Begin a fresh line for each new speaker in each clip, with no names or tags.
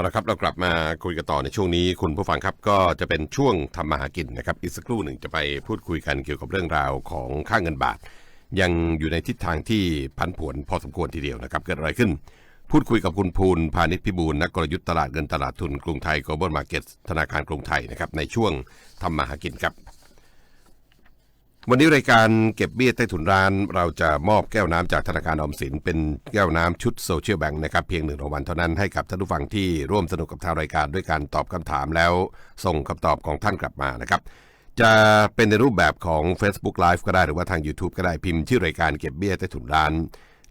เอาละครับเรากลับมาคุยกันต่อในช่วงนี้คุณผู้ฟังครับก็จะเป็นช่วงทำมาหากินนะครับอีกสักครู่หนึ่งจะไปพูดคุยกันเกี่ยวกับเรื่องราวของค่าเงินบาท ยังอยู่ในทิศทางที่ผันผวนพอสมควรทีเดียวนะครับเกิดอะไรขึ้น พูดคุยกับคุณภูลพาณิชย์พิบูลนักกลยุทธ์ตลาดเงินตลาดทุนกรุงไทย global market ธนาคารกรุงไทยนะครับในช่วงทำมาหากินครับ วันนี้รายการเก็บเบี้ยใต้ถุนร้าน เราจะมอบแก้วน้ำจากธนาคารออมสิน เป็นแก้วน้ำชุดโซเชียลแบงค์นะครับเพียงหนึ่งรางวัลเท่านั้นให้กับท่านผู้ฟังที่ร่วมสนุกกับทางรายการด้วยการตอบคำถามแล้ว ส่งคำตอบของท่านกลับมานะครับจะเป็นในรูปแบบของ Facebook Live ก็ได้หรือว่าทาง YouTube ก็ได้พิมพ์ชื่อรายการเก็บเบี้ยใต้ถุนร้าน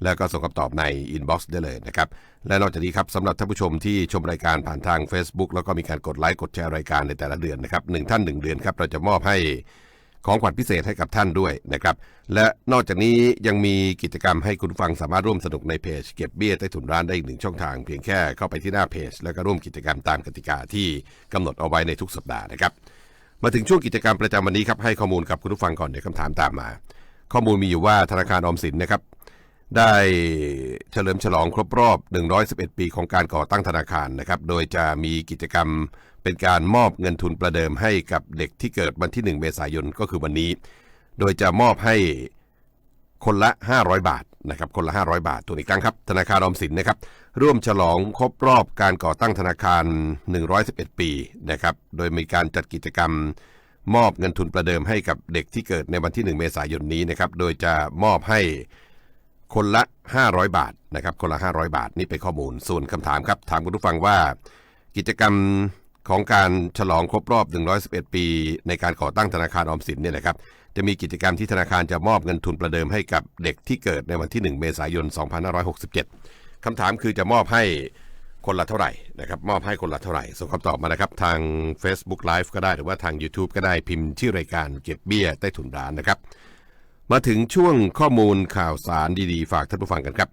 แล้วก็ส่งคำตอบในอินบ็อกซ์ได้เลยนะครับ และนอกจากนี้ครับสำหรับท่านผู้ชมที่ชมรายการผ่านทาง Facebook แล้วก็มีการกดไลค์กดแชร์รายการในแต่ละเดือนนะครับหนึ่งท่านหนึ่งเดือนครับเราจะมอบให้ ของขวัญพิเศษให้กับท่านด้วยนะครับ และนอกจากนี้ยังมีกิจกรรมให้คุณฟังสามารถร่วมสนุกในเพจ เก็บเบี้ยใต้ถุนร้านได้อีกหนึ่งช่องทาง เพียงแค่เข้าไปที่หน้าเพจ แล้วก็ร่วมกิจกรรมตามกติกาที่กำหนดเอาไว้ในทุกสัปดาห์นะครับ มาถึงช่วงกิจกรรมประจำวันนี้ครับให้ข้อมูลกับคุณผู้ฟังก่อนเดี๋ยวคำถามตามมา ข้อมูลมีอยู่ว่าธนาคารออมสินนะครับ ได้เฉลิมฉลองครบรอบ 111 ปีของการก่อตั้งธนาคารนะครับ โดยจะมีกิจกรรมเป็นการมอบเงินทุนประเดิมให้กับเด็กที่เกิดวันที่ 1 เมษายนก็คือวันนี้ โดยจะมอบให้คนละ 500 บาทนะครับคนละ 500 บาทตัวอีกครั้งครับ ธนาคารออมสินนะครับ ร่วมฉลองครบรอบการก่อตั้งธนาคาร 111 ปีนะครับ โดยมีการจัดกิจกรรมมอบเงินทุนประเดิมให้กับเด็กที่เกิดในวันที่ 1 เมษายนนี้นะครับ โดยจะมอบให้ คนละ 500 บาทนะครับคนละ 500 บาทนี่เป็นข้อมูลส่วนคำถามครับ ถามคุณผู้ฟังว่า กิจกรรมของการฉลองครบรอบ 111 ปี ในการก่อตั้งธนาคารออมสินเนี่ยนะครับจะมีกิจกรรมที่ธนาคารจะมอบเงินทุนประเดิมให้กับเด็กที่เกิดในวันที่ 1 เมษายน 2567 คำถามคือจะมอบให้คนละเท่าไหร่นะครับมอบให้คนละเท่าไหร่ส่งคำตอบมานะครับทาง Facebook Live ก็ได้หรือว่าทาง YouTube ก็ได้พิมพ์ชื่อรายการเก็บเบี้ยใต้ถุนร้านนะครับ มาถึงช่วงข้อมูลข่าวสารดีๆ ฝากท่านผู้ฟังกันครับ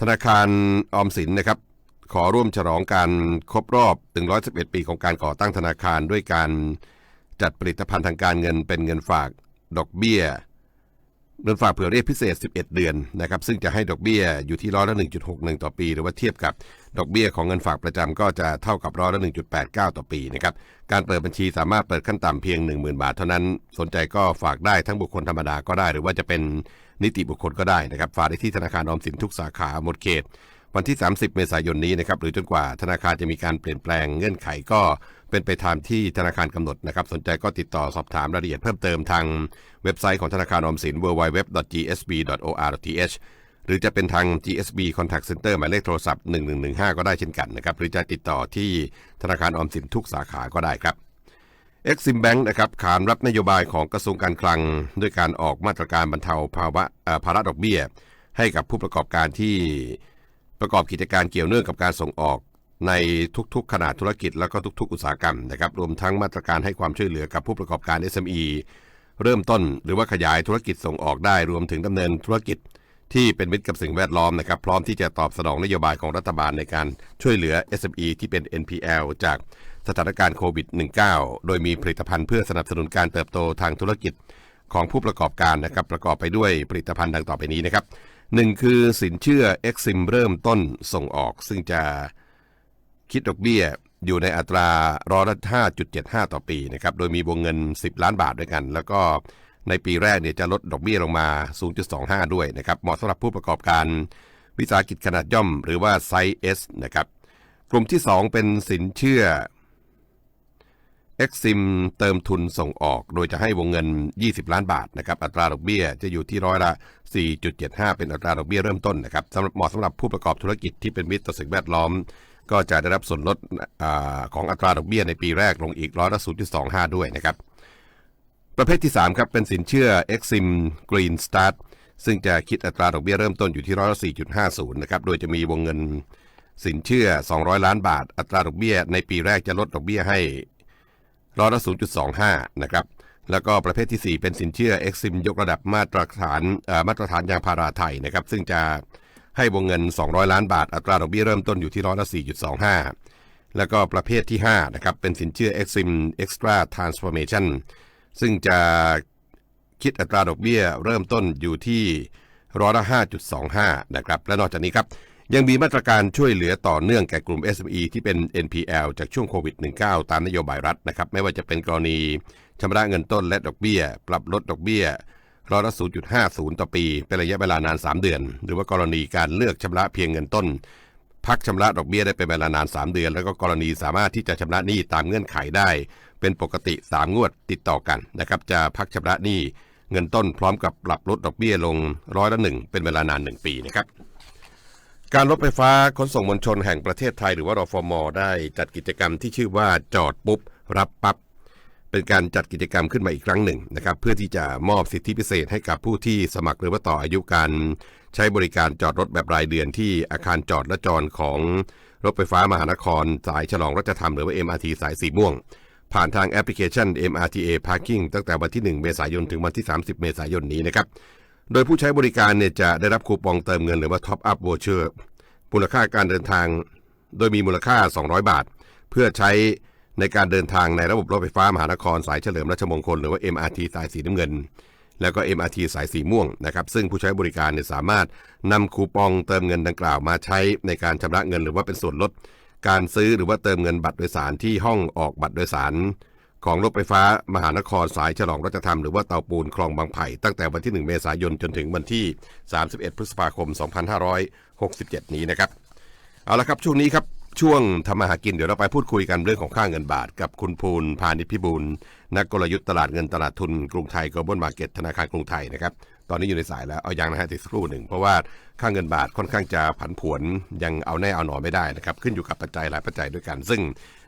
ธนาคารออมสินนะครับ ขอร่วมฉลองการครบรอบ 111 ปีของการก่อตั้งธนาคารด้วยการจัดผลิตภัณฑ์ทางการเงินเป็นเงินฝาก ดอกเบี้ย เงินฝากเผื่อเรียกพิเศษ 11 เดือนนะครับซึ่งจะให้ดอกเบี้ยอยู่ที่ร้อยละ 1.61 ต่อปี หรือว่าเทียบกับดอกเบี้ยของเงินฝากประจำก็จะเท่ากับร้อยละ 1.89 ต่อปีนะครับการเปิดบัญชีสามารถเปิดขั้นต่ำเพียง 10,000 บาทเท่านั้น สนใจก็ฝากได้ทั้งบุคคลธรรมดาก็ได้ หรือว่าจะเป็นนิติบุคคลก็ได้นะครับฝากได้ที่ธนาคารออมสินทุกสาขาหมดเขต วันที่ 30 เมษายนนี้นะครับหรือจนกว่าธนาคารจะมีการเปลี่ยนแปลงเงื่อนไขก็ เป็นไปตามที่ธนาคารกำหนดนะครับ สนใจก็ติดต่อสอบถามรายละเอียดเพิ่มเติมทางเว็บไซต์ของธนาคารออมสิน www.gsb.or.th หรือจะเป็นทาง GSB Contact Center หมายเลขโทรศัพท์ 1115 ก็ได้เช่นกันนะครับ หรือจะติดต่อที่ธนาคารออมสินทุกสาขาก็ได้ครับ Exim Bank นะครับขานรับนโยบายของกระทรวงการคลัง ด้วยการออกมาตรการบรรเทาภาวะภาระดอกเบี้ย ให้กับผู้ประกอบการที่ประกอบกิจการเกี่ยวเนื่องกับการส่งออก ในทุกๆ ขนาดธุรกิจแล้วก็ทุก ๆ อุตสาหกรรมนะครับรวมทั้งมาตรการให้ความช่วยเหลือกับผู้ประกอบการ SME เริ่มต้นหรือว่าขยายธุรกิจส่งออกได้รวมถึงดำเนินธุรกิจที่เป็นมิตรกับสิ่งแวดล้อมนะครับพร้อมที่จะตอบสนองนโยบายของรัฐบาลในการช่วยเหลือ SME ที่เป็น NPL จากสถานการณ์โควิด -19 โดยมีผลิตภัณฑ์เพื่อสนับสนุนการเติบโตทางธุรกิจของผู้ประกอบการนะครับประกอบไปด้วยผลิตภัณฑ์ดังต่อไปนี้นะครับหนึ่งคือสินเชื่อ Exim เริ่มต้นส่งออก ซึ่งจะ คิดดอกเบี้ยอยู่ในอัตราร้อยละ5.75 ต่อปีนะครับ โดยมีวงเงิน 10 ล้านบาทด้วยกัน แล้วก็ในปีแรกเนี่ยจะลดดอกเบี้ยลงมา 0.25 ด้วยนะครับ เหมาะสำหรับผู้ประกอบการวิสาหกิจขนาดย่อมหรือว่าไซส์ S นะครับ กลุ่มที่ 2 เป็นสินเชื่อ Exim เติมทุนส่งออก โดยจะให้วงเงิน 20 ล้านบาทนะครับ อัตราดอกเบี้ยจะอยู่ที่ร้อยละ 4.75 เป็นอัตราดอกเบี้ยเริ่มต้นนะครับสำหรับเหมาะสำหรับผู้ประกอบธุรกิจที่เป็นมิตรต่อสิ่งแวดล้อม ก็จะได้รับส่วนลดอของอัตราดอกเบี้ยในปีแรกลงอีกร้อยละ0.25ด้วยนะครับ ประเภทที่ 3 ครับ เป็นสินเชื่อ Exim Green Start ซึ่งจะคิดอัตราดอกเบี้ยเริ่มต้นอยู่ที่ร้อยละ4.50นย์นะครับ โดยจะมีวงเงินสินเชื่อ 200 ล้านบาท อัตราดอกเบี้ยในปีแรกจะลดดอกเบี้ยให้ร้อยละ0.25 นะครับ แล้วก็ประเภทที่ 4 เป็นสินเชื่อ Exim ยกระดับมาตรฐานมาตรฐานยางพาราไทยนะครับ ซึ่งจะ ให้วงเงิน 200 ล้านบาท อัตราดอกเบี้ยเริ่มต้นอยู่ที่ร้อยละ4.25 แล้วก็ประเภทที่5นะครับเป็นสินเชื่อ Exim Extra Transformation ซึ่งจะคิดอัตราดอกเบี้ยเริ่มต้นอยู่ที่ร้อยละ 5.25 นะครับ และนอกจากนี้ครับ ยังมีมาตรการช่วยเหลือต่อเนื่องแก่กลุ่ม SME ที่เป็น NPL จากช่วงโควิด -19 ตามนโยบายรัฐนะครับ ไม่ว่าจะเป็นกรณีชำระเงินต้นและดอกเบี้ย ปรับลดดอกเบี้ย ร้อยละ0.50 ต่อปี เป็นระยะเวลานาน 3 เดือน หรือว่ากรณีการเลือกชำระเพียงเงินต้น พักชำระดอกเบี้ยได้เป็นเวลานาน 3 เดือน แล้วก็กรณีสามารถที่จะชำระหนี้ตามเงื่อนไขได้ เป็นปกติ 3 งวดติดต่อกันนะครับจะพักชำระหนี้เงินต้นพร้อมกับปรับลดดอกเบี้ยลงร้อยละหนึ่งเป็นเวลานาน 1 ปีนะครับการรถไฟฟ้าขนส่งมวลชนแห่งประเทศไทย หรือว่ารฟม ได้จัดกิจกรรมที่ชื่อว่าจอดปุ๊บ รับปับ๊บ เป็นการจัดกิจกรรมขึ้นมาอีกครั้งหนึ่งนะครับ เพื่อที่จะมอบสิทธิพิเศษให้กับผู้ที่สมัครหรือว่าต่ออายุการใช้บริการจอดรถแบบรายเดือนที่อาคารจอดและจรของรถไฟฟ้ามหานคร สายฉลองรัชธรรมหรือว่า MRT สายสีม่วง ผ่านทางแอปพลิเคชัน MRTA Parking ตั้งแต่วันที่ 1 เมษายนถึงวันที่ 30 เมษายนนี้นะครับ โดยผู้ใช้บริการเนี่ยจะได้รับคูปองเติมเงินหรือว่า Top Up Voucher มูลค่าการเดินทาง โดยมีมูลค่า 200 บาท เพื่อใช้ ในการเดินทางในระบบรถไฟฟ้ามหานครสายเฉลิมราชมงคลหรือว่า MRT สายสีน้ำเงิน แล้วก็ MRT สายสีม่วงนะครับซึ่งผู้ใช้บริการเนี่ยสามารถนำคูปองเติมเงินดังกล่าวมาใช้ในการชำระเงินหรือว่าเป็นส่วนลด การซื้อหรือว่าเติมเงินบัตรโดยสารที่ห้องออกบัตรโดยสาร ของรถไฟฟ้ามหานครสายฉลองรัชธรรมหรือว่าเตาปูนคลองบางไผ่ตั้งแต่วันที่ 1 เมษายนจนถึงวันที่ 31 พฤษภาคม 2567 นี้นะครับเอาละครับช่วงนี้ครับ ช่วงทำมาหากินเดี๋ยวเราไปพูดคุยกันเรื่องของค่าเงินบาท กับคุณภูลพานิชพิบูลนักกลยุทธ์ตลาดเงินตลาดทุนกรุงไทย global market ธนาคารกรุงไทยนะครับตอนนี้อยู่ในสายแล้วเอายังนะฮะติดสักครู่หนึ่งเพราะว่าค่าเงินบาทค่อนข้างจะผันผวนยังเอาแน่เอาหนอไม่ได้นะครับขึ้นอยู่กับปัจจัยหลายปัจจัยด้วยกัน ซึ่ง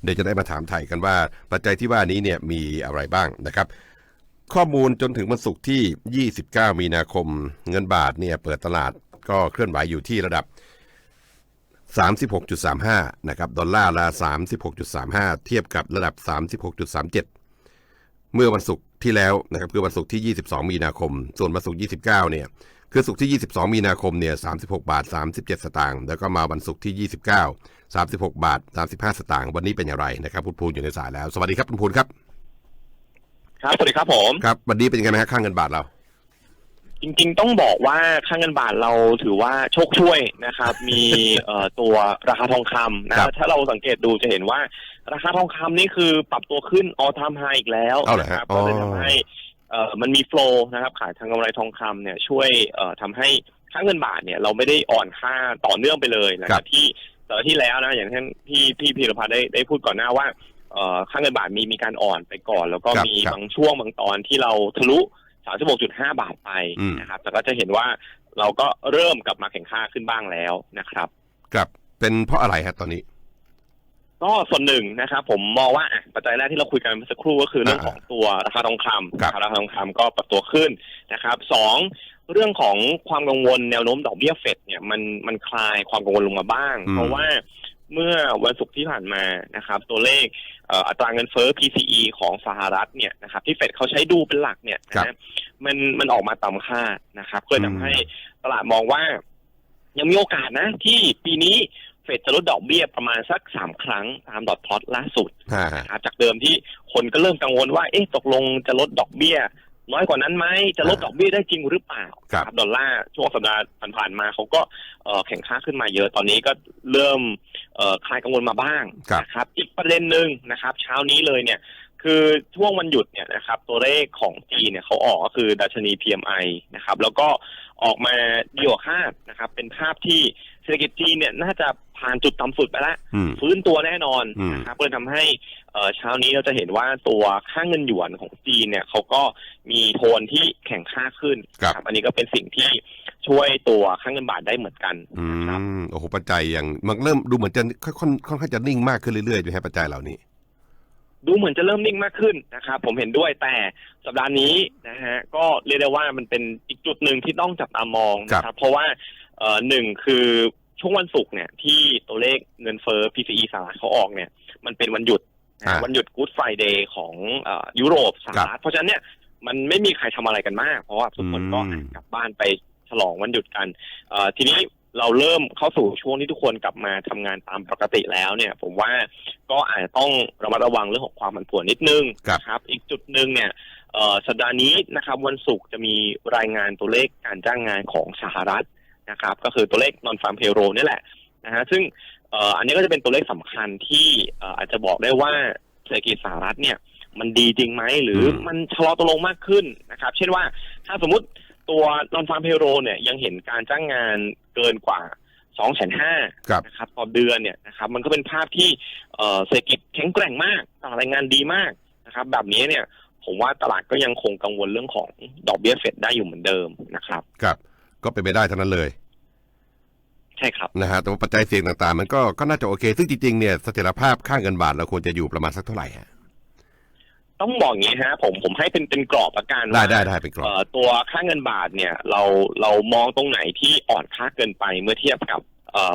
เดี๋ยวจะได้มาถามไทยกันว่าปัจจัยที่ว่านี้เนี่ยมีอะไรบ้างนะครับข้อมูลจนถึงวันศุกร์ที่ 29 มีนาคม เงินบาทเนี่ยเปิดตลาดก็เคลื่อนไหวอยู่ที่ระดับ 36.35 นะครับ ดอลลาร์ละ 36.35 เทียบกับระดับ 36.37 เมื่อวันศุกร์ที่แล้วนะครับคือวันศุกร์ที่ 22 มีนาคม ส่วนวันศุกร์ 29 เนี่ย คือศุกร์ที่ 22 มีนาคม เนี่ย 36 บาท 37 สตางค์ แล้วก็มาวันศุกร์ที่ 29 36 บาท 35 สตางค์ วันนี้เป็นอย่างไรนะครับคุณภูลอยู่ในสายแล้ว สวัสดีครับคุณภูลครับ
ครับ สวัสดีครับผม
ครับ วันนี้เป็นยังไงไหมฮะค่าเงินบาทเรา
จริงๆ ต้องบอกว่าค่าเงินบาทเราถือว่าโชคช่วยนะครับ มีเอ่อตัวราคาทองคำนะครับ ถ้าเราสังเกตดูจะเห็นว่า ราคาทองคำนี่คือปรับตัวขึ้น all time high อีกแล้ว
เอาเหรอ
นะ
ฮะ
ครับก็เลย
อ๋อ
ทำให้เอ่อมันมีโฟลนะครับขายทางกำไรทองคำเนี่ยช่วยเอ่อทำให้ค่าเงินบาทเนี่ยเราไม่ได้อ่อนค่าต่อเนื่องไปเลยนะค
ครั
รับบที่แต่ที่แล้วนะอย่างเช่นพี่พี่พีรพัฒน์ได้ได้พูดก่อนหน้าว่าเอ่อค่าเงินบาทมีมีการอ่อนไปก่อน แล้วก็
ครับ
มี
ครับ
บางช่วงบางตอนที่เราทะลุ 36.5บาทไป
อืม
นะครับ แต่ก็จะเห็นว่าเราก็เริ่มกลับมาแข่งค่าขึ้นบ้างแล้วนะครับ
ครับเป็นเพราะอะไรฮะตอนนี้
ก็ส่วนหนึ่งนะครับผมมองว่าอะปัจจัยแรกที่เราคุยกันเมื่อสักครู่ก็คือเรื่องของตัวราคาทองคำ
ครับ
ราคาทองคำก็ปรับตัวขึ้นนะครับสองเรื่องของความกังวลแนวโน้มดอกเบี้ยเฟดเนี่ยมันมันคลายความกังวลลงมาบ้าง
อืม
เพราะว่า เมื่อวันศุกร์ที่ผ่านมานะครับ ตัวเลขเอ่ออัตราเงินเฟ้อ PCE ของสหรัฐเนี่ยนะครับที่เฟดเขาใช้ดูเป็นหลักเนี่ยนะฮะมันมันออกมาต่ำคาดนะครับก็เลยทำให้ตลาดมองว่า ยังมีโอกาสนะ ที่ปีนี้เฟดจะลดดอกเบี้ยประมาณสักสามครั้งตามดอทพลอตล่าสุด
ฮ่า
นะครับจากเดิมที่คนก็เริ่มกังวลว่า เอ๊ะตกลงจะลดดอกเบี้ย น้อยกว่านั้นไหมจะลดดอกเบี้ยได้จริงหรือเปล่า
ครับ
ดอลลาร์ช่วงสัปดาห์ผ่านๆมาเขาก็เอ่อแข่งค่าขึ้นมาเยอะตอนนี้ก็เริ่มเอ่อคลายกังวลมาบ้าง
ครับ
นะครับ อีกประเด็นหนึ่งนะครับ เช้านี้เลยเนี่ย คือช่วงวันหยุดเนี่ยนะครับ ตัวเลขของจีนเนี่ยเขาออกก็คือดัชนี PMI นะครับ แล้วก็ออกมาดีกว่าคาดนะครับ เป็นภาพที่เศรษฐกิจจีนเนี่ยน่าจะ ผ่านจุดต่ำสุดไปแล้ว
อืม
ฟื้นตัวแน่นอน
อืม
นะครับก็เลยทำให้เอ่อเช้านี้เราจะเห็นว่าตัวค่าเงินหยวนของจีนเนี่ยเขาก็มีโทนที่แข่งค่าขึ้น
ครับ
นะอันนี้ก็เป็นสิ่งที่ช่วยตัวค่าเงินบาทได้เหมือนกัน
อื
นะครับ
มโอ้โหปัจจัยอย่างมันเริ่มดูเหมือนจะค่อนค่อนข้างจะนิ่งมากขึ้นเรื่อยๆด้วยฮะปัจจัยเหล่านี้
ดูเหมือนจะเริ่มนิ่งมากขึ้นนะครับผมเห็นด้วยแต่สัปดาห์นี้นะฮะก็เรียกได้ว่ามันเป็นอีกจุดหนึ่งที่ต้องจับตามองนะครับเพราะว่าเอ่อหนึ่งคือ ช่วงวันศุกร์เนี่ยที่ตัวเลขเงินเฟ้อ PCE สหรัฐเขาออกเนี่ย มันเป็นวันหยุดนะ
อ่า
วันหยุด Good Friday ของเอ่อยุโรปสหรัฐเพราะฉะนั้นเนี่ยมันไม่มีใครทำอะไรกันมาก เพราะว่าทุกคนก็
อืม
กลับบ้านไปฉลองวันหยุดกันเอ่อทีนี้เราเริ่มเข้าสู่ช่วงที่ทุกคนกลับมาทำงานตามปกติแล้วเนี่ย ผมว่าก็อาจจะต้องระมัดระวังเรื่องของความผันผวนนิดนึง
ครับ
นะครับ อีกจุดหนึ่งเนี่ยเอ่อสัปดาห์นี้นะครับ วันศุกร์จะมีรายงานตัวเลขการจ้างงานของสหรัฐ นะครับก็คือตัวเลข non farm payroll นี่แหละนะฮะซึ่งเอ่ออันนี้ก็จะเป็นตัวเลขสำคัญที่เอ่ออาจจะบอกได้ว่าเศรษฐกิจสหรัฐเนี่ย มันดีจริงไหมหรืออ
ม
มันชะลอตัวลงมากขึ้นนะครับ เช่นว่าถ้าสมมติตัว non farm payroll เนี่ยยังเห็นการจ้างงานเกินกว่า2 5 0 0 0
ครับ
นะครับต่อเดือนเนี่ยนะครับมันก็เป็นภาพที่เอ่อเศรษฐกิจแข็งแกร่งมากตลาดแรงงานดีมากนะครับ แบบนี้เนี่ยผมว่าตลาดก็ยังคงกังวลเรื่องของดอกเบี้ยเฟดได้อยู่เหมือนเดิมนะครับ
ครับ ก็เป็นไปได้ทั้งนั้นเลย
ใช่ครับ
นะฮะแต่ว่าปัจจัยเสี่ยงต่างๆ มันก็ก็น่าจะโอเค ซึ่งจริงๆเนี่ยเสถียรภาพค่าเงินบาทเราควรจะอยู่ประมาณสักเท่าไหร่ฮะ
ต้องบอกอย่างนี้ฮะผมผมให้เป็นเป็นกรอบประกัน
ได้
ว่า
ได้ได้เป็นกรอบ
เอ่อตัวค่าเงินบาทเนี่ย เราเรามองตรงไหนที่อ่อนค่าเกินไปเมื่อเทียบกับเอ่อ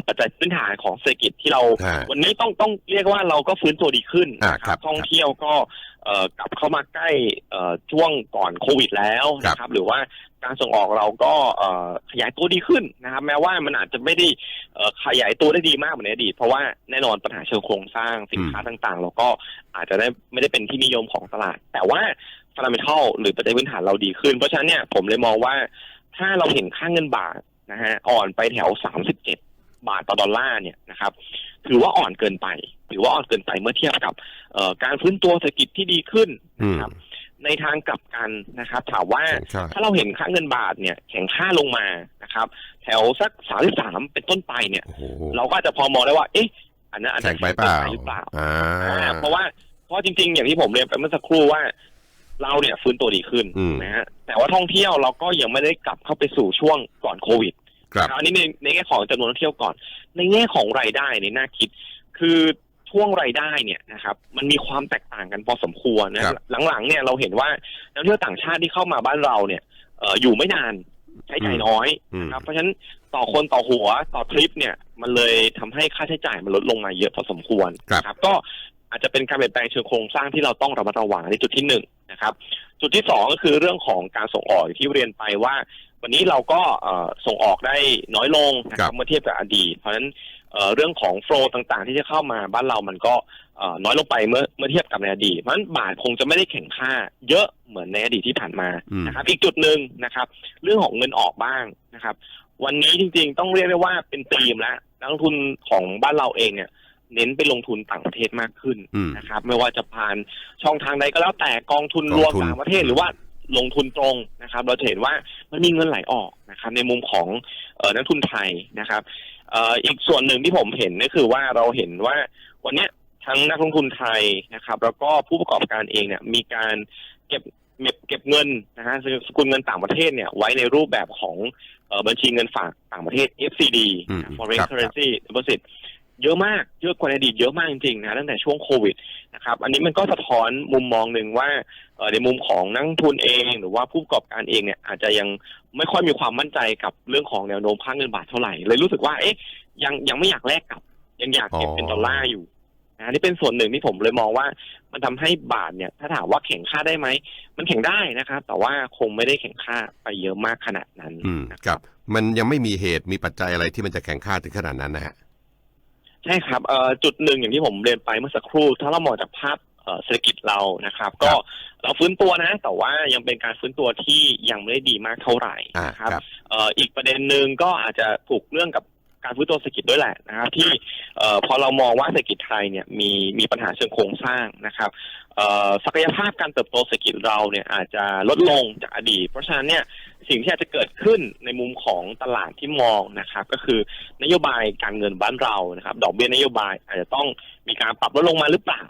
ปัจจัยพื้นฐานของเศรษฐกิจที่เรา
ฮะ
วันนี้ต้องต้องเรียกว่าเราก็ฟื้นตัวดีขึ้น
อ่า
นะค
ครั
รั
บบ
ท่องเที่ยวก็เอ่อกลับเข้ามาใกล้เอ่อช่วงก่อนโควิดแล้วนะครับ หรือว่าการส่งออกเราก็เอ่อขยายตัวดีขึ้นนะครับ แม้ว่ามันอาจจะไม่ได้เอ่อขยายตัวได้ดีมากเหมือนในอดีตเพราะว่าแน่นอนปัญหาเชิงโครงสร้างสินค้าต่างๆ เราก็อาจจะได้ไม่ได้เป็นที่นิยมของตลาด แต่ว่า fundamental หรือปัจจัยพื้นฐานเราดีขึ้น เพราะฉะนั้นเนี่ยผมเลยมองว่าถ้าเราเห็นค่าเงินบาทนะฮะอ่อนไปแถว 37 บาทต่อดอลลาร์เนี่ยนะครับถือว่าอ่อนเกินไปถือว่าอ่อนเกินไปเมื่อเทียบกับเอ่อการฟื้นตัวเศรษฐกิจที่ดีขึ้น
อืม
นะครับในทางกลับกันนะครับ ถามว่า
แข่งชาติ
ถ้าเราเห็นค่าเงินบาทเนี่ยแข็งค่าลงมานะครับ แถวสัก33เป็นต้นไปเนี่ย
โอ้โห
เราก็อาจจะพอมองได้ว่า เอ๊ะ อันนั้นอาจจะ
แข่งไปเปล่า
หรือเปล่า
อ่า
อ่าเพราะว่าเพราะจริง ๆ อย่างที่ผมเรียนไปเมื่อสักครู่ว่า เราเนี่ยฟื้นตัวดีขึ้น
อืม
นะฮะแต่ว่าท่องเที่ยวเราก็ยังไม่ได้กลับเข้าไปสู่ช่วงก่อนโควิด
ครับ
อันนี้ในในแง่ของจำนวนนักเที่ยวก่อน ในแง่ของรายได้เนี่ยน่าคิด คือช่วงรายได้เนี่ยนะครับ มันมีความแตกต่างกันพอสมควรนะครับหลังๆเนี่ยเราเห็นว่านักท่องเที่ยวต่างชาติที่เข้ามาบ้านเราเนี่ยเอ่ออยู่ไม่นานใช้จ่ายน้อย
อืม
ครับเพราะฉะนั้นต่อคนต่อหัวต่อทริปเนี่ย มันเลยทำให้ค่าใช้จ่ายมันลดลงมาเยอะพอสมควร
ครับ
นะก็อาจจะเป็นการเปลี่ยนแปลงเชิงโครงสร้างที่เราต้องระมัดระวังในจุดที่หนึ่งนะครับ จุดที่สองก็คือเรื่องของการส่งออกอย่างที่เรียนไปว่า วันนี้เราก็เอ่อส่งออกได้น้อยลงนะค
ครั
รับบเมื่อเทียบกับอดีต เพราะฉะนั้นเอ่อเรื่องของโฟลต่างๆ ที่จะเข้ามาบ้านเรามันก็เอ่อน้อยลงไปเมื่อเมื่อเทียบกับในอดีตเพราะฉะนั้นบาทคงจะไม่ได้แข็งค่า เยอะเหมือนในอดีตที่ผ่านมา
อืม
นะครับ อีกจุดหนึ่งนะครับ เรื่องของเงินออกบ้างนะครับ วันนี้จริงๆ ต้องเรียกได้ว่าเป็นธีมแล้วนักลงทุนของบ้านเราเองเนี่ยเน้นไปลงทุนต่างประเทศมากขึ้น
อืม
นะครับ ไม่ว่าจะผ่านช่องทางใดก็แล้วแต่กองทุน
กอง
รวม
ทุน
ต่างประเทศหรือว่า ลงทุนตรงนะครับ เราจะเห็นว่ามันมีเงินไหลออกนะครับ ในมุมของเอ่อนักทุนไทยนะครับเอ่ออีกส่วนหนึ่งที่ผมเห็นก็คือว่าเราเห็นว่าวันเนี้ยทั้งนักลงทุนไทยนะครับ แล้วก็ผู้ประกอบการเองเนี่ยมีการเก็บเก็บเก็บเงินนะฮะสกุลเงินต่างประเทศเนี่ยไว้ในรูปแบบของเอ่อบัญชีเงินฝากต่างประเทศ FCD
อืม
Foreign
ครับ
Currency Deposit เยอะมากเยอะกว่าในอดีตเยอะมากจริงๆนะตั้งแต่ช่วงโควิดนะครับอันนี้มันก็สะท้อนมุมมองหนึ่งว่าเอ่อในมุมของนักลงทุนเอง หรือว่าผู้ประกอบการเองเนี่ยอาจจะยังไม่ค่อยมีความมั่นใจกับเรื่องของแนวโน้มค่าเงินบาทเท่าไหร่เลยรู้สึกว่าเอ๊ะยังยังไม่อยากแลกกลับ ยังอยากเก็บเป็น
อ๋อ
ดอลลาร์อยู่นะนี่เป็นส่วนหนึ่งที่ผมเลยมองว่า มันทำให้บาทเนี่ย ถ้าถามว่าแข่งค่าได้ไหม มันแข่งได้นะครับ แต่ว่าคงไม่ได้แข่งค่าไปเยอะมากขนาดนั้น
อืม
นะค
ครับรับ มันยังไม่มีเหตุมีปัจจัยอะไรที่มันจะแข่งค่าถึงขนาดนั้นนะฮะ
ใช่ครับเอ่อจุดหนึ่งอย่างที่ผมเรียนไปเมื่อสักครู่ ถ้าเรามองจากภาพเอ่อเศรษฐกิจเรานะครับ ก็เราฟื้นตัวนะ แต่ว่ายังเป็นการฟื้นตัวที่ยังไม่ได้ดีมากเท่าไหร่
อ่า
นะครับ
ครับ
เอ่ออีกประเด็นหนึ่งก็อาจจะผูกเรื่องกับ การฟื้นตัวเศรษฐกิจด้วยแหละนะครับที่เอ่อพอเรามองว่าเศรษฐกิจไทยเนี่ยมีมีปัญหาเชิงโครงสร้างนะครับเอ่อศักยภาพการเติบโตเศรษฐกิจเราเนี่ยอาจจะลดลงจากอดีต เพราะฉะนั้นเนี่ยสิ่งที่อาจจะเกิดขึ้นในมุมของตลาดที่มองนะครับ ก็คือนโยบายการเงินบ้านเรานะครับ ดอกเบี้ยนโยบายอาจจะต้องมีการปรับลดลงมาหรือเปล่า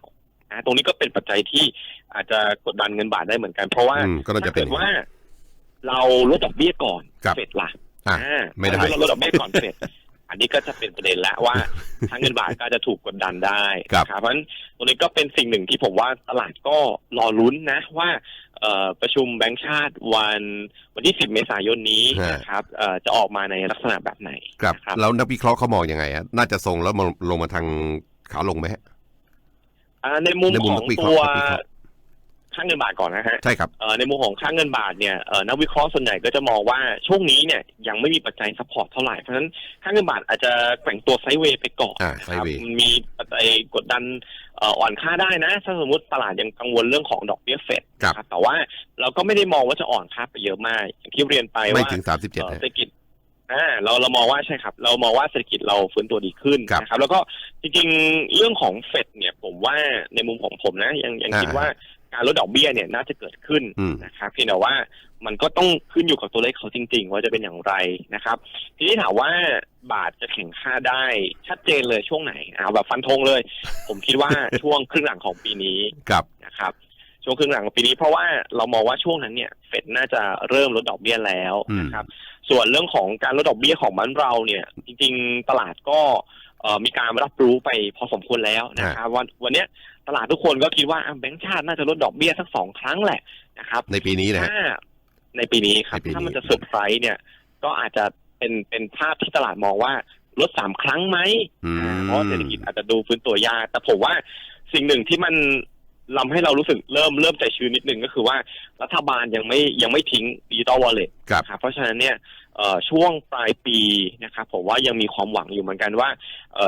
นะตรงนี้ก็เป็นปัจจัยที่อาจจะกดดันเงินบาทได้เหมือนกัน เพราะว่า
อืมก็น่าจะ
ถ้า
เป็
เกิ
น
ดว่า เราลดดอกเบี้ยก่อน
ครับ
เสร็จล่ะ
อะ
อ่า
ไม่ได้
ถ้าเราลดดอกเบี้ยก่อนเสร็จ อันนี้ก็จะเป็นประเด็นแล้วว่าทางเงินบาทก็จะถูกกดดันได้
ครับ
นะเพราะฉะนั้นตรงนี้ก็เป็นสิ่งหนึ่งที่ผมว่าตลาดก็รอลุ้นนะว่าเอ่อประชุมแบงก์ชาติวันวันที่ 10 เมษายนนี้นะครับเอ่อจะออกมาในลักษณะแบบไหน
ครับ
นะครับ
แล้วนักวิเคราะห์เขามองยังไงฮะน่าจะทรงแล้วมาลงมาทางขาลงไหมฮะ
อ่าในมุม
ในมุม
ของ
นักวิเค
ตั
ราะ
ว
ห์นักวิเคราะห์
ค่าเงินบาทก่อนนะฮะ
ใช่ครับ
เอ่อในมุมของค่าเงินบาทเนี่ยเอ่อนักวิเคราะห์ส่วนใหญ่ก็จะมองว่าช่วงนี้เนี่ยยังไม่มีปัจจัยซัพพอร์ตเท่าไหร่ เพราะฉะนั้นค่าเงินบาทอาจจะแกว่งตัวไซด์เวย์ไปก่อน
อ่า
นะ
ไซ
ค
ด์
รับ
เวย์
มันมีปัจจัยกดดันเอ่ออ่อนค่าได้นะ ถ้าสมมติตลาดยังกังวลเรื่องของดอกเบี้ยเฟด
ครับ
นะครับแต่ว่าเราก็ไม่ได้มองว่าจะอ่อนค่าไปเยอะมากอย่างที่เรียนไป
ไม่
ว่า
ถึงสามสิบเจ็ด
เอ่อ
ฮะ
เศรษฐกิจอ่าเราเรามองว่าใช่ครับ เรามองว่าเศรษฐกิจเราฟื้นตัวดีขึ้น
ครับ
นะครับ แล้วก็จริงๆ เรื่องของเฟดเนี่ยผมว่าในมุมของผมนะ ยังยัง
อ่า
คิดว่า การลดดอกเบี้ยเนี่ยน่าจะเกิดขึ้น
อืม
นะครับเพียงแต่ว่ามันก็ต้องขึ้นอยู่กับตัวเลขเขาจริง ๆ ว่าจะเป็นอย่างไรนะครับ ทีนี้ถามว่าบาทจะแข่งค่าได้ชัดเจนเลยช่วงไหนเอาแบบฟันธงเลย ผมคิดว่าช่วงครึ่งหลังของปีนี้
กับ
นะครับ ช่วงครึ่งหลังของปีนี้เพราะว่าเรามองว่าช่วงนั้นเนี่ยเฟดน่าจะเริ่มลดดอกเบี้ยแล้ว
อืม
นะครับ ส่วนเรื่องของการลดดอกเบี้ยของบ้านเราเนี่ย จริง ๆ ตลาดก็เอ่อมีการรับรู้ไปพอสมควรแล้วนะครับวันวันเนี้ย ตลาดทุกคนก็คิดว่าอะแบงก์ชาติน่าจะลดดอกเบี้ยสักสองครั้งแหละนะครับ
ในปีนี้นะฮะ
ถ้าในปีนี้ครับ
ในปีนี้
ถ้ามันจะเซอร์ไพรส์เนี่ย ก็อาจจะเป็นเป็นภาพที่ตลาดมองว่าลดสามครั้งไหม
อืม
อ่าเพราะว่าเศรษฐกิจอาจจะดูฟื้นตัวยาก แต่ผมว่าสิ่งหนึ่งที่มันทำให้เรารู้สึกเริ่มเริ่มใจชื้นนิดนึงก็คือว่ารัฐบาลยังไม่ยังไม่ทิ้งดิจิตอลวอลเล็ต
กับ
ครับเพราะฉะนั้นเนี่ยเอ่อช่วงปลายปีนะครับผมว่ายังมีความหวังอยู่เหมือนกันว่า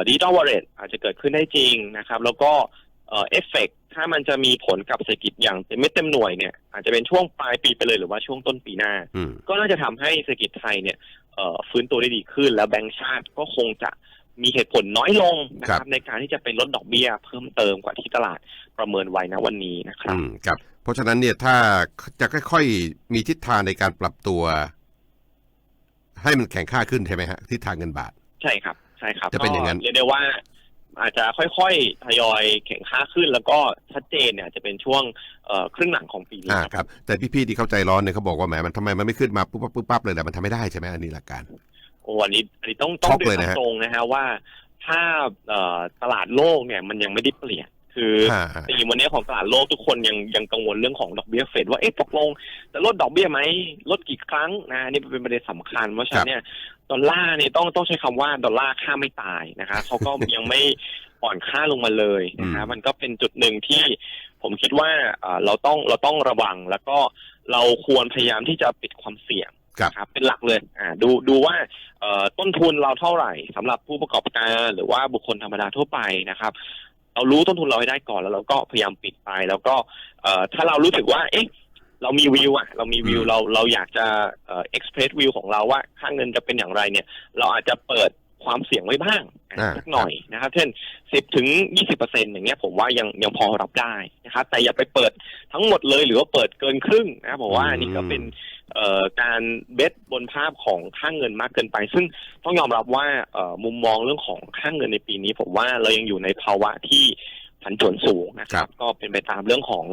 ดิจิตอลวอลเล็ตอาจจะเกิดขึ้นได้จริงนะครับ แล้วก็ เอ่อฟเฟกถ้ามันจะมีผลกับเศรษฐกิจอย่างเต็มเม็ดเต็มหน่วยเนี่ยอาจจะเป็นช่วงปลายปีไปเลยหรือว่าช่วงต้นปีหน้า
อืม
ก็น่าจะทำให้เศรษฐกิจไทยเนี่ยเอ่อฟื้นตัวได้ดีขึ้น แล้วแบงก์ชาติก็คงจะมีเหตุผลน้อยลงนะค
ครั
รับ บในการที่จะไปลดดอกเบี้ยเพิ่มเติมกว่าที่ตลาดประเมินไว้นะวันนี้นะครับ
อืมครับ เพราะฉะนั้นเนี่ยถ้าจะค่อยๆ มีทิศทางในการปรับตัว ให้มันแข็งค่าขึ้นใช่ไหมฮะทิศทางเงินบาท
ใช่ครับ ใช่ครับ
จะเป็นอย่างนั้น
ก็เรียกได้ว่า อาจจะค่อยๆทยอยแข่งค่าขึ้น แล้วก็ชัดเจนเนี่ยจะเป็นช่วงเอ่อครึ่งหลังของปีนี้
อ่า
ครับ
ครับ แต่พี่ๆที่เข้าใจร้อนเนี่ยเขาบอกว่าแหมมันทำไมมันไม่ขึ้นมาปุ๊บปั๊บปุ๊บปั๊บเลยแต่มันทำไม่ได้ใช่ไหมอันนี้หลักการ
โอ้อันนี้อันนี้ต้องต้อ
ช็
ง
อกเลยนะฮะ
ตรงๆนะฮะว่าถ้าเอ่อตลาดโลกเนี่ยมันยังไม่ได้เปลี่ยน คือ
อ่าฮะ
ตีวันนี้ของตลาดโลกทุกคนยังยังกังวลเรื่องของดอกเบี้ยเฟดว่าเอ๊ะตกลงจะลดดอกเบี้ยไหมลดกี่ครั้งนะนี่เป็นประเด็นสำคัญเพราะฉะนั้นเนี่ยดอลลาร์เนี่ยต้องต้องใช้คำว่าดอลลาร์ค่าไม่ตายนะคะเขาก็ยังไม่อ่อนค่าลงมาเลยนะคะมันก็เป็นจุดหนึ่งที่ผมคิดว่าเอ่อเราต้องเราต้องระวังแล้วก็เราควรพยายามที่จะปิดความเสี่ยง
ครับ
นะครับเป็นหลักเลยอ่าดูดูว่าเอ่อต้นทุนเราเท่าไหร่สำหรับผู้ประกอบการหรือว่าบุคคลธรรมดาทั่วไปนะครับ เรารู้ต้นทุนเราให้ได้ก่อนแล้วเราก็พยายามปิดไปแล้วก็เอ่อถ้าเรารู้สึกว่า เอ๊ะเรามีวิวอะเรามีวิว
อืม
เราเราอยากจะเอ่อ express view ของเราว่าค่าเงินจะเป็นอย่างไรเนี่ย เราอาจจะเปิดความเสี่ยงไว้บ้าง
อ่า
สักหน่อยนะครับ เช่น10ถึง20เปอร์เซ็นต์อย่างเงี้ยผมว่ายังยังพอรับได้นะครับแต่อย่าไปเปิดทั้งหมดเลยหรือว่าเปิดเกินครึ่งนะครับผมว่าอันนี้ก็เป็นเอ่อ การเบสบนภาพของค่างเงินมากเกินไป ซึ่งต้องยอมรับว่าเอ่อมุมมองเรื่องของค่างเงินในปีนี้ ผมว่าเรายังอยู่ในภาวะที่ผันผวนสูงนะค
ครั
รับบก็เป็นไปตามเรื่องของ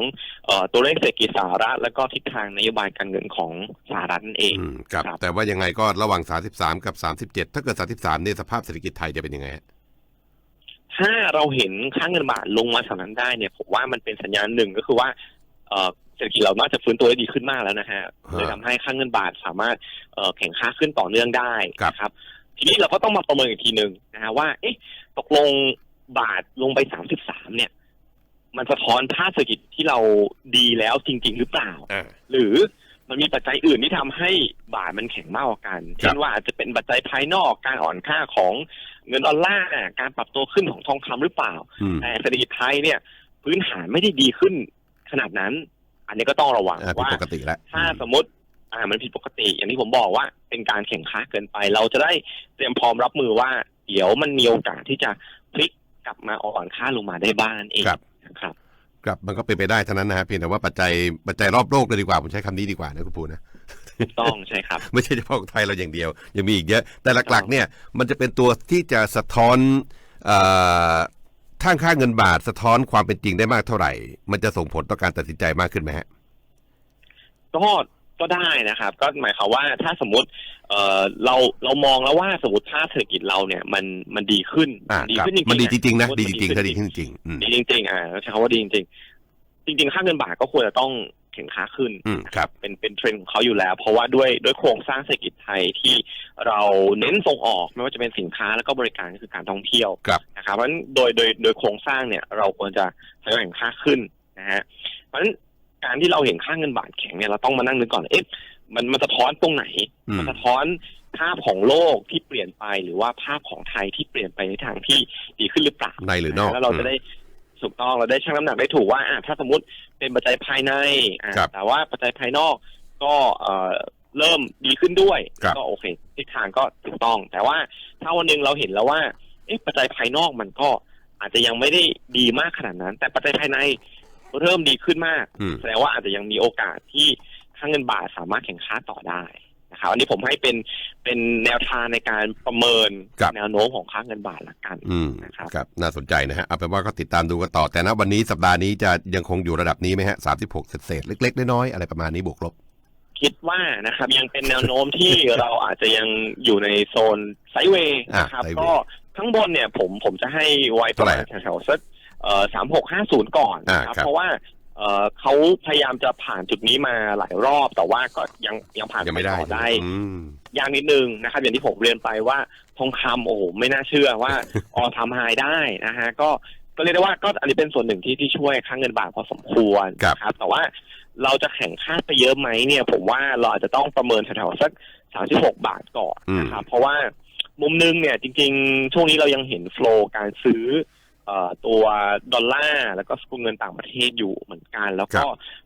เอ่อตัวเลขเศรษฐกิจสหรัฐ แล้วก็ทิศทางนโยบายการเงินของสหรัฐนั่นเอง
อืมครับ
ครับ
แต่ว่ายังไงก็ระหว่าง 33 กับ 37 ถ้าเกิด 33เนี่ยสภาพเศรษฐกิจไทยจะเป็นยังไงฮะ
ถ้าเราเห็นค่างเงินบาทลงมาแถวนั้นได้เนี่ยผมว่ามันเป็นสัญญาณหนึ่งก็คือว่า เอ่อเศรษฐกิจเราน่าจะฟื้นตัวได้ดีขึ้นมากแล้วนะฮะเลยทำให้ค่าเงินบาทสามารถเอ่อแข่งค่าขึ้นต่อเนื่องได้
ครับ
นะครับ ทีนี้เราก็ต้องมาประเมินอีกทีหนึ่งนะฮะว่าเอ๊ะตกลงบาทลงไปสามสิบสามเนี่ย มันสะท้อนภาพเศรษฐกิจที่เราดีแล้วจริง ๆ หรือเปล่า
อ่า
หรือมันมีปัจจัยอื่นที่ทำให้บาทมันแข็งมากกว่ากัน เช่นว่าอาจจะเป็นปัจจัยภายนอกการอ่อนค่าของเงินดอลลาร์การปรับตัวขึ้นของทองคำหรือเปล่า
อืม
แต่เศรษฐกิจไทยเนี่ย พื้นฐานไม่ได้ดีขึ้นขนาดนั้น อันนี้ก็ต้องระวัง
อ่าผิด
ว่า
ปกติแล้ว
ถ้าสมมติอ่ามันผิดปกติ อย่างที่ผมบอกว่าเป็นการแข่งค้าเกินไป เราจะได้เตรียมพร้อมรับมือว่า เดี๋ยวมันมีโอกาสที่จะพลิกกลับมาอ่อนค่าลงมาได้บ้างนั่นเอง
ครับ
นะครับ
ครับมันก็เป็นไปได้เท่านั้นนะฮะเพียงแต่ว่าปัจจัยปัจจัยรอบโลกเลยดีกว่าผมใช้คำนี้ดีกว่านะคุณปูนะ
ถูกต้องใช่ครับ
ไม่ใช่เฉพาะของไทยเราอย่างเดียว ยังมีอีกเยอะ แต่หลักๆเนี่ยมันจะเป็นตัวที่จะสะท้อน เอ่อทางค่าเงินบาทสะท้อนความเป็นจริงได้มากเท่าไหร่ มันจะส่งผลต่อการตัดสินใจมากขึ้นไหมฮะ
ก็ก็ได้นะครับ ก็หมายความว่าถ้าสมมติเอ่อเราเรามองแล้วว่าสมมติถ้าเศรษฐกิจเราเนี่ยมันมันดีขึ้น
อ่า
ดี
ครับ
ขึ้นจริงๆ
มันดีจริงๆนะ
สมมุ
ดี
ติ
จริงๆ
มัน
ถ้าดีขึ้นจริงๆอืม
ดีจริงๆอ่าใช้คำว่าดีจริงๆจริง ๆ ค่าเงินบาทก็ควรจะต้อง แข่งค่าขึ้น
ครับ
เป็นเป็นเทรนด์ของเขาอยู่แล้ว เพราะว่าด้วยด้วยโครงสร้างเศรษฐกิจไทยที่เราเน้นส่งออกไม่ว่าจะเป็นสินค้าแล้วก็บริการก็คือการท่องเที่ยวนะครับเพราะฉะนั้นโดยโดยโดยโครงสร้างเนี่ยเราควรจะทยอยแข่งค่าขึ้นนะฮะเพราะฉะนั้นการที่เราเห็นค่าเงินบาทแข็งเนี่ยเราต้องมานั่งนึกก่อนเอ๊ะมันมันสะท้อนตรงไหน
มั
นสะท้อนภาพของโลกที่เปลี่ยนไปหรือว่าภาพของไทยที่เปลี่ยนไปในทางที่ดีขึ้นหรือเปล่า
ในหรือนอก
แล้วเราจะได้ถูกต้องเราได้ชั่งน้ำหนักได้ถูกว่าอะถ้าสมมติ เป็นปัจจัยภายในอะ
ครับ
แต่ว่าปัจจัยภายนอกก็เอ่อเริ่มดีขึ้นด้วย
ครับ
ก็โอเคทิศทางก็ถูกต้อง แต่ว่าถ้าวันหนึ่งเราเห็นแล้วว่าเอ๊ะปัจจัยภายนอกมันก็อาจจะยังไม่ได้ดีมากขนาดนั้น แต่ปัจจัยภายในเริ่มดีขึ้นมาก
อืม
แสดงว่าอาจจะยังมีโอกาสที่ค่าเงินบาทสามารถแข่งค่าต่อได้ นะครับอันนี้ผมให้เป็นเป็นแนวทางในการประเมิน
ครับ
แนวโน้มของค่าเงินบาทละกัน
อืม
นะครับ
ครับ น่าสนใจนะฮะเอาเป็นว่าก็ติดตามดูกันต่อ แต่ณวันนี้สัปดาห์นี้จะยังคงอยู่ระดับนี้ไหมฮะสามสิบหกเศษๆเล็กๆน้อยๆอะไรประมาณนี้บวกลบ
คิดว่านะครับยังเป็นแนวโน้มที่ เราอาจจะยังอยู่ในโซนไซด์เวย์นะครับ
อะไซด์เวย์
ก็ข้างบนเนี่ยผมผมจะให้ไว้ประมาณ
เท่าไหร่
แถวๆสักเอ่อสามหกห้าศูนย์ก่อนนะค
อ่า
รับ
ครับ
เพราะว่า เอ่อเขาพยายามจะผ่านจุดนี้มาหลายรอบ แต่ว่าก็ยังยังผ่าน
ยังไม่ได้
ต่อได้
อืม
ยากนิดนึงนะครับ อย่างที่ผมเรียนไปว่าทองคำโอ้โหไม่น่าเชื่อว่า ออทำไฮได้นะฮะก็ก็เรียกได้ว่าก็อันนี้เป็นส่วนหนึ่งที่ที่ช่วยค่าเงินบาทพอสมควร
ครับ
นะครับ แต่ว่าเราจะแข่งค่าไปเยอะไหมเนี่ย ผมว่าเราอาจจะต้องประเมินแถวๆสักสามสิบหกบาทก่อนนะครับ เพราะว่ามุมนึงเนี่ยจริง ๆ ช่วงนี้เรายังเห็นโฟลว์การซื้อเอ่อ ตัวดอลลาร์แล้วก็สกุลเงินต่างประเทศอยู่เหมือนกัน แล้วก็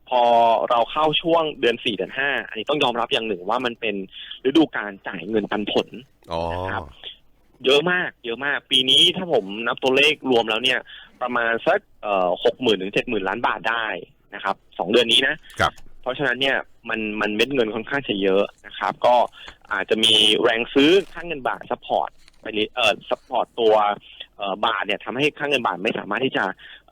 พอเราเข้าช่วงเดือนสี่เดือนห้าอันนี้ต้องยอมรับอย่างหนึ่งว่ามันเป็นฤดูการจ่ายเงินปันผล
อ๋อ
นะครับเยอะมาก เยอะมาก ปีนี้ถ้าผมนับตัวเลขรวมแล้วเนี่ย ประมาณสักเอ่อหกหมื่นถึงเจ็ดหมื่นล้านบาทได้นะครับสองเดือนนี้นะ
ครับ
เพราะฉะนั้นเนี่ยมันมันเม็ดเงินค่อนข้างจะเยอะนะครับ ก็อาจจะมีแรงซื้อค่างเงินบาทซัพพอร์ตไปเรื่อยเอ่อซัพพอร์ตตัวเอ่อ บาทเนี่ยทำให้ค่างเงินบาทไม่สามารถที่จะ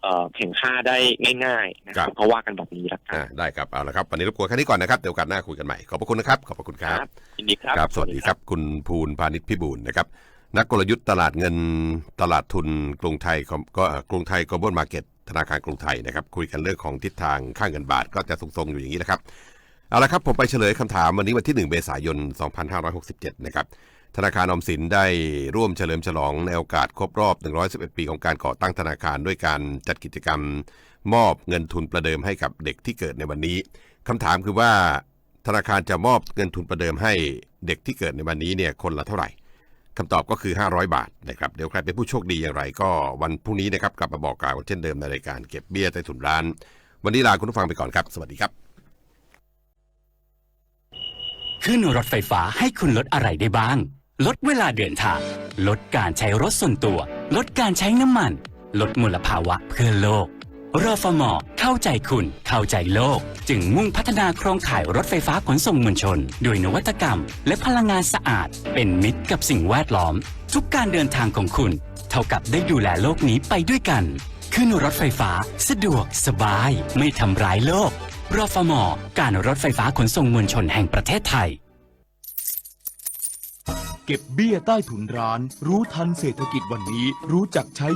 เอ่อแข่งค่าได้ง่ายๆนะครับก็ว่ากันแบบนี้ละกัน
อ่าได้ครับเอาละครับวันนี้รบกวนแค่นี้ก่อนนะครับเดี๋ยวโอกาสหน้าคุยกันใหม่ขอบพระคุณนะครับขอบพระคุณครับ
ยินดีครับ
ครับ สวัสดีครับ คุณภูลพาณิชย์พิบูลนะครับนักกลยุทธ์ตลาดเงินตลาดทุนกรุงไทยคอมก็เอ่อกรุงไทย global market ธนาคารกรุงไทยนะครับคุยกันเรื่องของทิศทางค่าเงินบาทก็จะทรงๆอยู่อย่างนี้นะครับเอาละครับผมไปเฉลยคำถามวันนี้วันที่ 1 เมษายน 2567 นะครับ ธนาคารอมสินได้ร่วมเฉลิมฉลองในโอกาสครบรอบ 111 ปีของการก่อตั้งธนาคารด้วยการจัดกิจกรรม มอบเงินทุนประเดิมให้กับเด็กที่เกิดในวันนี้คำถามคือว่า ธนาคารจะมอบเงินทุนประเดิมให้เด็กที่เกิดในวันนี้เนี่ยคนละเท่าไหร่คำตอบก็คือ 500 บาทนะครับเดี๋ยวใครเป็นผู้โชคดีอย่างไรก็วันพรุ่งนี้นะครับกลับมาบอกกล่าวเช่นเดิมในรายการเก็บเบี้ยใต้ถุนร้าน วันนี้ลาคุณผู้ฟังไปก่อนครับ สวัสดีครับ
ขึ้นรถไฟฟ้าให้คุณลดอะไรได้บ้าง ลดเวลาเดินทาง ลดการใช้รถส่วนตัว ลดการใช้น้ำมัน ลดมลภาวะเพื่อโลกรฟมเข้าใจคุณ เข้าใจโลก จึงมุ่งพัฒนาโครงข่ายรถไฟฟ้าขนส่งมวลชน โดยนวัตกรรม และพลังงานสะอาด เป็นมิตรกับสิ่งแวดล้อม ทุกการเดินทางของคุณ เท่ากับได้ดูแลโลกนี้ไปด้วยกัน ขึ้นรถไฟฟ้า สะดวกสบาย ไม่ทำร้ายโลกรฟมการรถไฟฟ้าขนส่งมวลชนแห่งประเทศไทย
เก็บเบี้ยใต้ถุนร้าน รู้ทันเศรษฐกิจวันนี้รู้จักใช้